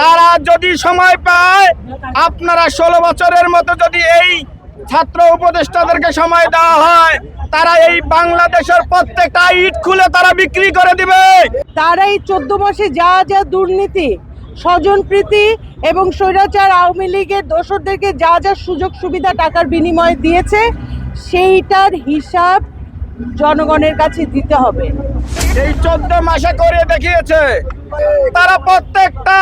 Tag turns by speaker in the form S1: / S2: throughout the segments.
S1: তারা যদি সময় পায় আপনারা ষোলো বছরের মতো যদি এই ছাত্র উপদেষ্টাদেরকে সময় দেওয়া হয় তারা এই বাংলাদেশের প্রত্যেকটা ইট খুলে তারা বিক্রি করে দিবে।
S2: তারা এই চোদ্দ মাসে যা যা দুর্নীতি স্বজনপ্রীতি এবং স্বৈরাচার আওয়ামী লীগের দোসরদেরকে যা যা সুযোগ সুবিধা টাকার বিনিময়ে দিয়েছে সেইটার হিসাব জনগণের কাছে দিতে হবে।
S1: এই চোদ্দ মাসে করে দেখিয়েছে। তারা প্রত্যেকটা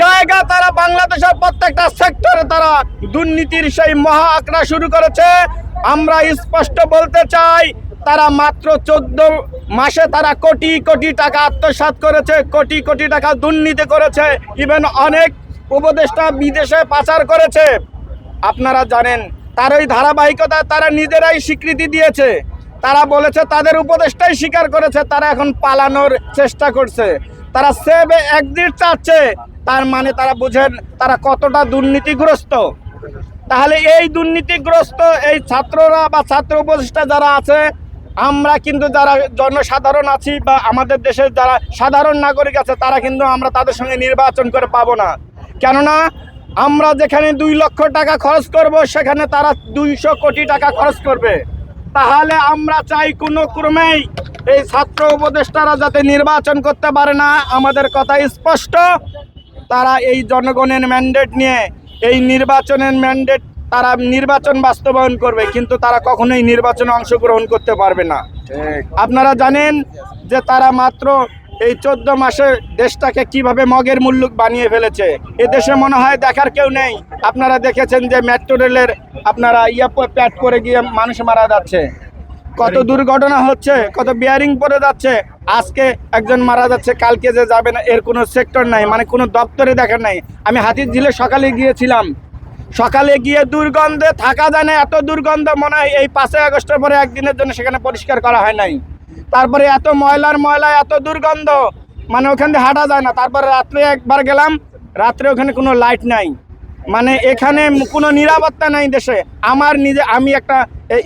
S1: জায়গা তারা বাংলাদেশের প্রত্যেকটা সেক্টরে তারা দুর্নীতির সেই মহা আঁকড়া শুরু করেছে। আমরা স্পষ্ট বলতে চাই, তারা মাত্র চোদ্দ মাসে তারা কোটি কোটি টাকা আত্মসাৎ করেছে, কোটি কোটি টাকা দুর্নীতি করেছে। ইভেন অনেক উপদেষ্টা বিদেশে পাচার করেছে। আপনারা জানেন, তার ওই ধারাবাহিকতা তারা নিজেরাই স্বীকৃতি দিয়েছে। তারা বলেছে, তাদের উপদেষ্টাই স্বীকার করেছে, তারা এখন পালানোর চেষ্টা করছে। তারা সেভ একদিক চাচ্ছে। তার মানে তারা বুঝেন তারা কতটা দুর্নীতিগ্রস্ত। তাহলে এই দুর্নীতিগ্রস্ত এই ছাত্ররা বা ছাত্র উপদেষ্টা যারা আছে, আমরা কিন্তু যারা জনসাধারণ আছি বা আমাদের দেশের যারা সাধারণ নাগরিক আছে, তারা কিন্তু আমরা তাদের সঙ্গে নির্বাচন করে পাবো না। কেননা আমরা যেখানে দুই লক্ষ টাকা খরচ করব, সেখানে তারা দুইশো কোটি টাকা খরচ করবে। তাহলে আমরা চাই কোনো ক্রমেই এই ছাত্র উপদেষ্টারা যাতে নির্বাচন করতে পারে না। আমাদের কথা স্পষ্ট। তারা এই জনগণের ম্যান্ডেট নিয়ে এই নির্বাচনের ম্যান্ডেট তারা নির্বাচন বাস্তবায়ন করবে কিন্তু তারা কখনোই নির্বাচনে অংশগ্রহণ করতে পারবে না। আপনারা জানেন যে তারা মাত্র এই চোদ্দ মাসে দেশটাকে কীভাবে মগের মুল্লুক বানিয়ে ফেলেছে। এ দেশে মনে হয় দেখার কেউ নেই। আপনারা দেখেছেন যে মেট্রো রেলের আপনারা ইয়া প্যাট করে গিয়ে মানুষ মারা যাচ্ছে। কত দুর্ঘটনা হচ্ছে কত বিয়ারিং পড়ে যাচ্ছে। আজকে একজন মারা যাচ্ছে, কালকে যে যাবে না, এর কোনো সেক্টর নাই মানে কোনো দপ্তরে দেখা নাই। আমি হাতির ঝিলে সকালে গিয়েছিলাম। সকালে গিয়ে দুর্গন্ধে থাকা যায় না, এত দুর্গন্ধ মনে হয় এই পাঁচই আগস্টের পরে একদিনের জন্য সেখানে পরিষ্কার করা হয় নাই। তারপরে এত ময়লার ময়লা এত দুর্গন্ধ মানে ওখান দিয়ে হাঁটা যায় না। তারপরে রাত্রে একবার গেলাম, রাত্রে ওখানে কোনো লাইট নাই। মানে এখানে কোনো নিরাপত্তা নাই দেশে। আমার নিজে, আমি একটা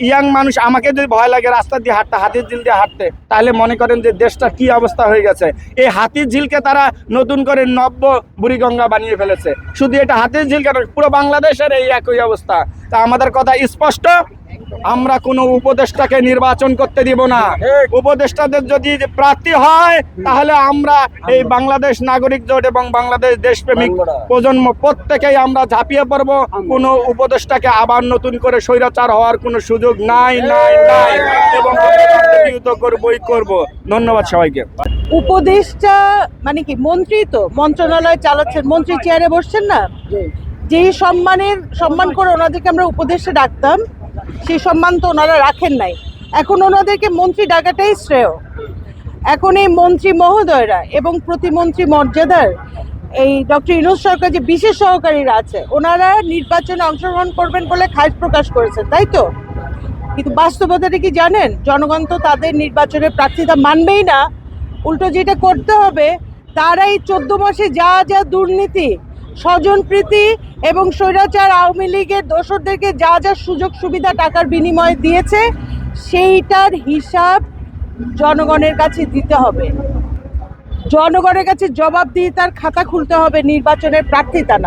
S1: ইয়াং মানুষ, আমাকে যদি ভয় লাগে রাস্তা দিয়ে হাঁটতে, হাতির ঝিল দিয়ে হাঁটতে, তাহলে মনে করেন যে দেশটা কি অবস্থা হয়ে গেছে। এই হাতির ঝিলকে তারা নতুন করে নব্য বুড়িগঙ্গা বানিয়ে ফেলেছে। শুধু এটা হাতির ঝিল কেন, পুরো বাংলাদেশের এই একই অবস্থা। তা আমাদের কথা স্পষ্ট। আমরা কোনো উপদেষ্টাকে নির্বাচন করতে দিব না। উপদেষ্টাদের যদি প্রার্থী হয় তাহলে আমরা এই বাংলাদেশ নাগরিক জোট এবং বাংলাদেশ দেশপ্রেমিক প্রজন্ম প্রত্যেকেই আমরা ঝাঁপিয়ে পড়ব। কোনো উপদেষ্টাকে আবার নতুন করে স্বৈরাচার হওয়ার কোনো সুযোগ নাই নাই নাই এবং করবই করব। ধন্যবাদ সবাইকে।
S2: উপদেষ্টা মানে কি মন্ত্রী তো মন্ত্রণালয় চালাচ্ছেন মন্ত্রী চেয়ারে বসছেন না? যেই সম্মানের সম্মান করে ওনাদেরকে আমরা উপদেশে ডাকতাম সেই সম্মান তো ওনারা রাখেন নাই। এখন ওনাদেরকে মন্ত্রী ডাকাটাই শ্রেয়। এখন এই মন্ত্রী মহোদয়রা এবং প্রতিমন্ত্রী মর্যাদার এই ডক্টর ইনোজ সরকার যে বিশেষ সহকারীরা আছে, ওনারা নির্বাচনে অংশগ্রহণ করবেন বলে খাস প্রকাশ করেছেন, তাই তো? কিন্তু বাস্তবতাটা কি জানেন? জনগণ তো তাদের নির্বাচনের প্রার্থিতা মানবেই না। উল্টো যেটা করতে হবে তারা এই চোদ্দ মাসে যা যা দুর্নীতি স্বজনপ্রীতি এবং স্বৈরাচার আওয়ামী লীগের দোসরদেরকে যা যা সুযোগ সুবিধা টাকার বিনিময়ে দিয়েছে, সেইটার হিসাব জনগণের কাছে দিতে হবে। জনগণের কাছে জবাব দিয়ে তার খাতা খুলতে হবে, নির্বাচনের প্রার্থিতা না।